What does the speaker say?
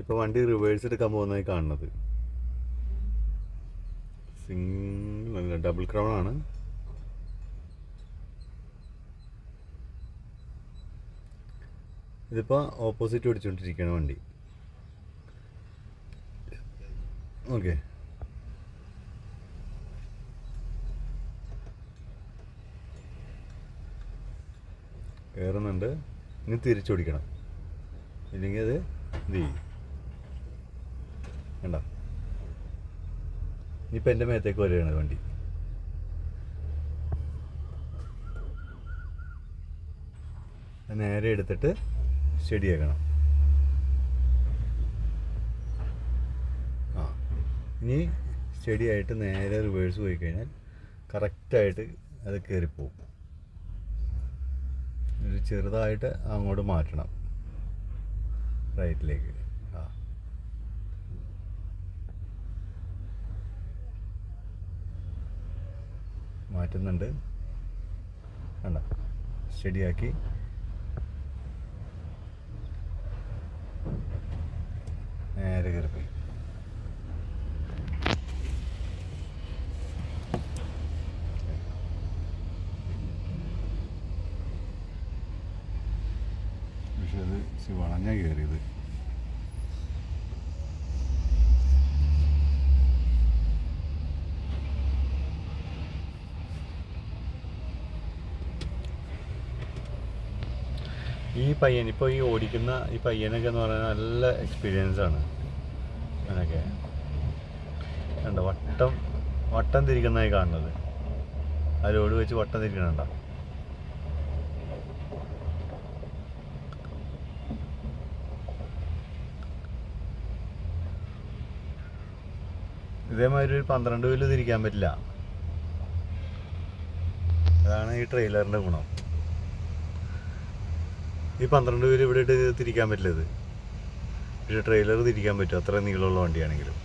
ഇപ്പോൾ വണ്ടി റിവേഴ്സ് എടുക്കാൻ പോകുന്നതായി കാണുന്നത്. സിംഗിൾ അല്ല ഡബിൾ ക്രൗൺ ആണ്. ഇതിപ്പോൾ ഓപ്പോസിറ്റ് ഓടിച്ചുകൊണ്ടിരിക്കുകയാണ് വണ്ടി. ഓക്കെ കയറുന്നുണ്ട് ഇനി തിരിച്ചോടിക്കണം ഇല്ലെങ്കിൽ അത് ഇത് ചെയ്യും. കണ്ട? ഇനിയിപ്പോൾ എന്റെ മേത്തേക്ക് വരികയാണ് വണ്ടി. നേരെ എടുത്തിട്ട് ശരിയാക്കണം. ആ ഇനി സ്റ്റഡിയായിട്ട് നേരെ റിവേഴ്സ് പോയി കഴിഞ്ഞാൽ കറക്റ്റായിട്ട് അത് കയറിപ്പോവും ചെറുതായിട്ട് അങ്ങോട്ട് മാറ്റണം. റൈറ്റിലേക്ക് ആ. മാറ്റുന്നുണ്ട്. കണ്ട? സ്റ്റഡിയാക്കി നേരെ കയറിപ്പോയി പക്ഷെ അത് വളഞ്ഞാ കയറിയത്. ഈ പയ്യൻ ഇപ്പോൾ ഈ ഓടിക്കുന്ന ഈ പയ്യനൊക്കെ എന്ന് പറയുന്നത് നല്ല എക്സ്പീരിയൻസ് ആണ്. അങ്ങനെയൊക്കെ. കണ്ടോ? വട്ടം വട്ടം തിരിക്കുന്നതായി കാണുന്നത്. ആ ലോഡ് വെച്ച് വട്ടം തിരിക്കണണ്ട? ഇതേമാതിരി ഒരു പന്ത്രണ്ട് വീൽ തിരിക്കാൻ പറ്റില്ല. അതാണ് ഈ ട്രെയിലറിന്റെ ഗുണം. ഈ പന്ത്രണ്ട് പേര് ഇവിടെ ഇട്ട് തിരിക്കാൻ പറ്റില്ല ഇത്. പക്ഷേ ട്രെയിലർ തിരിക്കാൻ പറ്റും. അത്ര നീളമുള്ള വണ്ടിയാണെങ്കിലും.